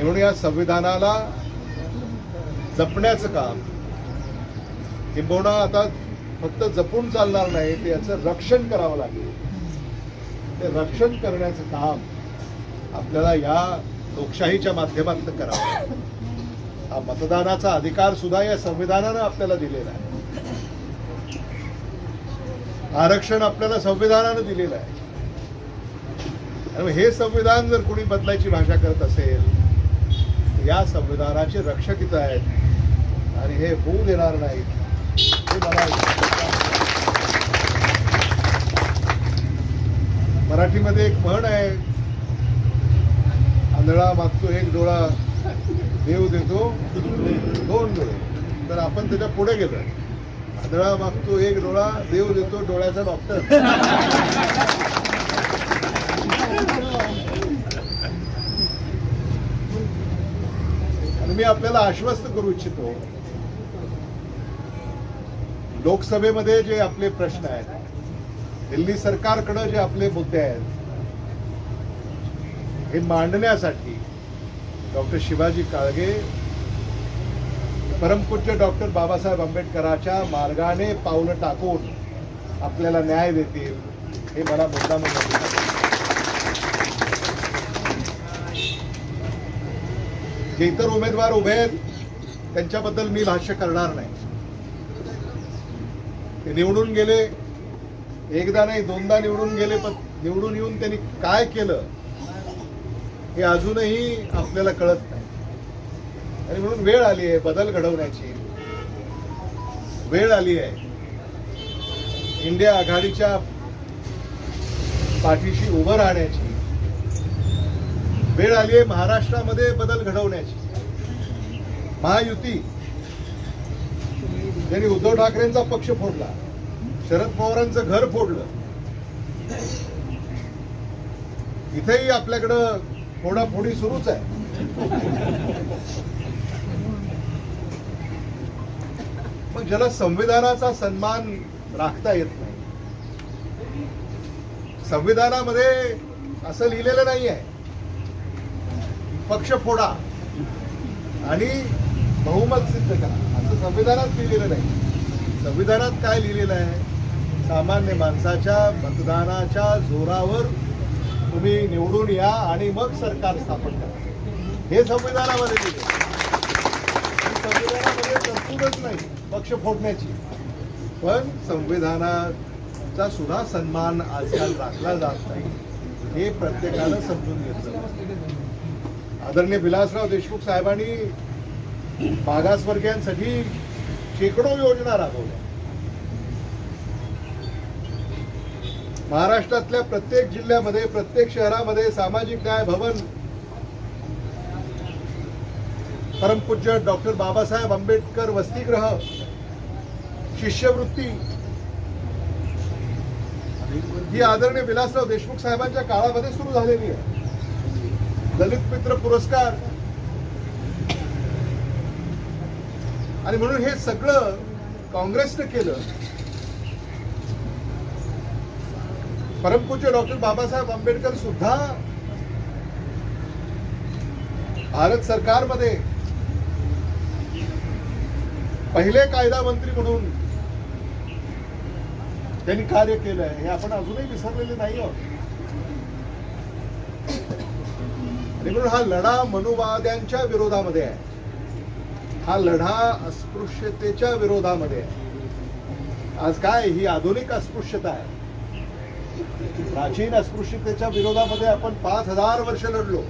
आणि म्हणून या संविधानाला जपण्याचं काम किंबहुना आता फक्त जपून चालणार नाही ते याचं रक्षण करावं लागेल. ते रक्षण करण्याचं काम आपल्याला या लोकशाहीच्या माध्यमातून करावं लागेल. हा मतदानाचा अधिकार सुद्धा या संविधानानं आपल्याला दिलेला आहे. आरक्षण आपल्याला संविधानानं दिलेलं आहे. हे संविधान जर कोणी बदलायची भाषा करत असेल या संविधानाचे रक्षक इथं आहेत. आणि हे होऊ देणार नाहीत. हे मला मराठीमध्ये एक म्हण आहे. आंधळा मागतो एक डोळा देव देतो दोन डोळे. तर आपण त्याच्या पुढे गेलो आंधळा मागतो एक डोळा देव देतो डोळ्याचा डॉक्टर. आणि मी आपल्याला आश्वस्त करू इच्छितो. लोकसभेमध्ये जे आपले प्रश्न आहेत दिल्ली सरकारकडे जे आपले मुद्दे आहेत हे मांडण्यासाठी डॉक्टर शिवाजी काळगे परमपूज्य डॉक्टर बाबासाहेब आंबेडकरांच्या मार्गाने पावलं टाकून आपल्याला न्याय देतील हे मला मुद्दाम जे इतर उमेदवार उभे आहेत त्यांच्याबद्दल मी भाष्य करणार नाही. ते निवडून गेले एकदा नाही दोनदा निवडून गेले पण निवडून येऊन त्यांनी काय केलं हे अजूनही आपल्याला कळत नाही. आणि म्हणून वेळ आली आहे बदल घडवण्याची. वेळ आली आहे. इंडिया आघाडीच्या पाठीशी उभं राहण्याची. वेळ आली आहे महाराष्ट्रामध्ये बदल घडवण्याची. महायुती. त्यांनी उद्धव ठाकरेंचा पक्ष फोडला. शरद पवारांचं घर फोडलं. इथेही आपल्याकडं फोडाफोडी सुरूच आहे. मग ज्याला संविधानाचा सन्मान राखता येत नाही. संविधानामध्ये असं लिहिलेलं नाही आहे पक्ष फोडा आणि बहुमत सिद्ध करा. असं संविधानात लिहिलेलं नाही. संविधानात काय लिहिलेलं आहे? सामान्य माणसाच्या मतदानाच्या जोरावर तुम्ही निवडून या आणि मग सरकार स्थापन करा. हे संविधानामध्ये लिहिले संविधानामध्ये तरतूदच नाही पक्ष फोडण्याची. पण संविधानाचा सुद्धा सन्मान आजकाल राखला जात नाही. हे प्रत्येकानं समजून घेतलं आदरणीय विलासराव देशमुख साहेबांनी मागासवर्गीयांसाठी शेकडो योजना राबवल्या. महाराष्ट्रातल्या प्रत्येक जिल्ह्यामध्ये प्रत्येक शहरामध्ये सामाजिक न्याय भवन परमपूज्य डॉक्टर बाबासाहेब आंबेडकर वसतिगृह शिष्यवृत्ती ही आदरणीय विलासराव देशमुख साहेबांच्या काळामध्ये सुरू झालेली आहे. दलित मित्र पुरस्कार. आणि म्हणून हे सगळं काँग्रेसनं केलं. परमपूज्य डॉक्टर बाबासाहेब आंबेडकर सुद्धा भारत सरकारमध्ये पहिले कायदा मंत्री म्हणून त्यांनी कार्य केलंय. हे आपण अजूनही विसरलेले नाही आहोत. आणि म्हणून हा लढा मनुवाद्यांच्या विरोधामध्ये आहे. हा लढा अस्पृश्यतेच्या विरोधामध्ये आहे. आज काय ही आधुनिक अस्पृश्यता आहे. प्राचीन अस्पृश्यतेच्या विरोधामध्ये आपण पाच हजार वर्ष लढलो.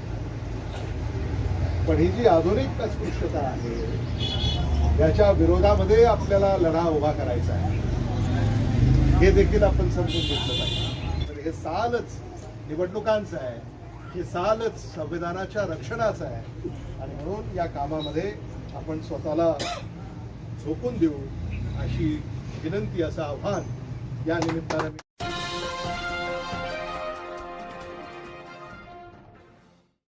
पण ही जी आधुनिक अस्पृश्यता आहे याच्या विरोधामध्ये आपल्याला लढा उभा करायचा आहे. हे देखील आपण समजून घेतलं पाहिजे. तर हे सालच निवडणुकांचं आहे. हे सालच संविधानाच्या रक्षणाचं आहे. आणि म्हणून या कामामध्ये आपण स्वतःला झोकून देऊ अशी विनंती असं आव्हान या निमित्तानं